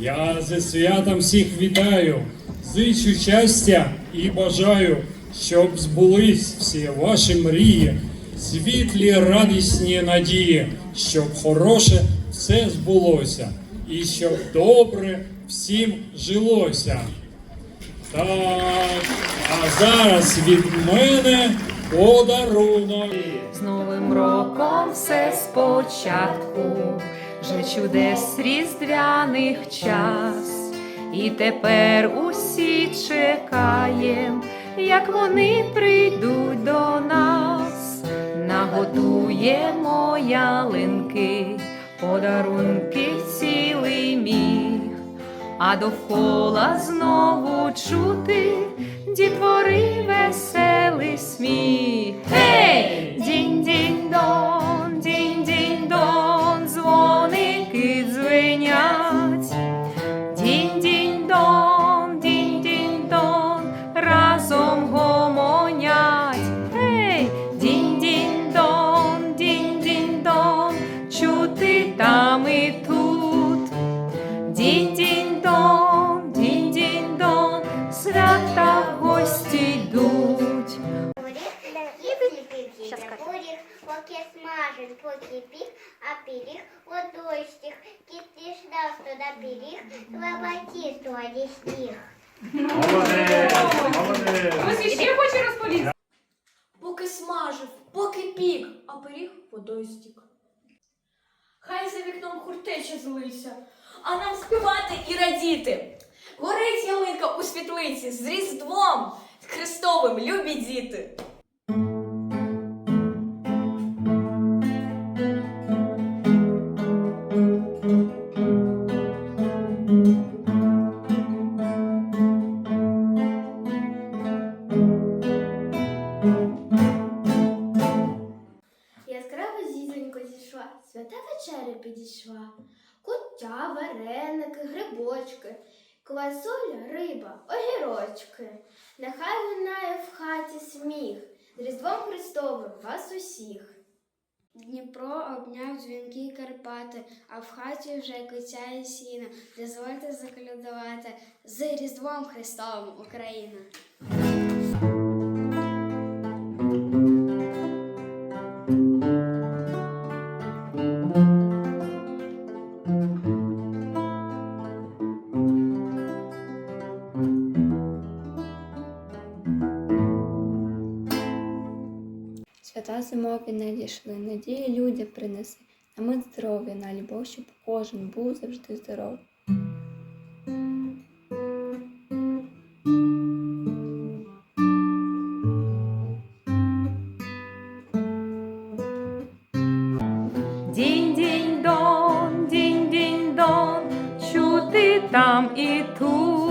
Я зі святом всіх вітаю, зичу щастя і бажаю, щоб збулись всі ваші мрії, світлі радісні надії, щоб хороше все збулося, і щоб добре всім жилося. Так, а зараз від мене подарунок. З Новим роком все спочатку, вже чудес різдвяних час, і тепер усі чекаєм, як вони прийдуть до нас, наготуємо ялинки, подарунки цілий міг, а довкола знову чути дітвори веселий сміх. Гей! Дінь-дінь-дон, Дінь-дінь-дон, дінь-дінь-дон, свята гості йдуть. Щас Горіх, поки смажен, поки пік, а пиріг водой стих. Кіт не ждав, що на пиріг, стих. Молодець, молодець. Хтось іще хоче розповісти? Поки смажив, поки пік, а пиріг водою стік. Хай за вікном хуртече злися, а нам співати і радіти. Горить ялинка у світлиці з Різдвом, з Христовим, любі діти. Яскрава зізонько зійшла, свята вечеря підійшла. Куття, вареники, грибочки, квасоля, риба, огірочки. Нехай лунає в хаті сміх, з Різдвом Христовим вас усіх. Дніпро обняв дзвінки Карпати, а в хаті вже кицяє сіна. Дозвольте заколядувати з Різдвом Христовим Україна. Свята зимові надійшли, надії людям принеси, а ми здоров'я на любов, щоб кожен був завжди здоровий. Дінь-дінь-дон, дінь-дінь-дон, чути там і тут.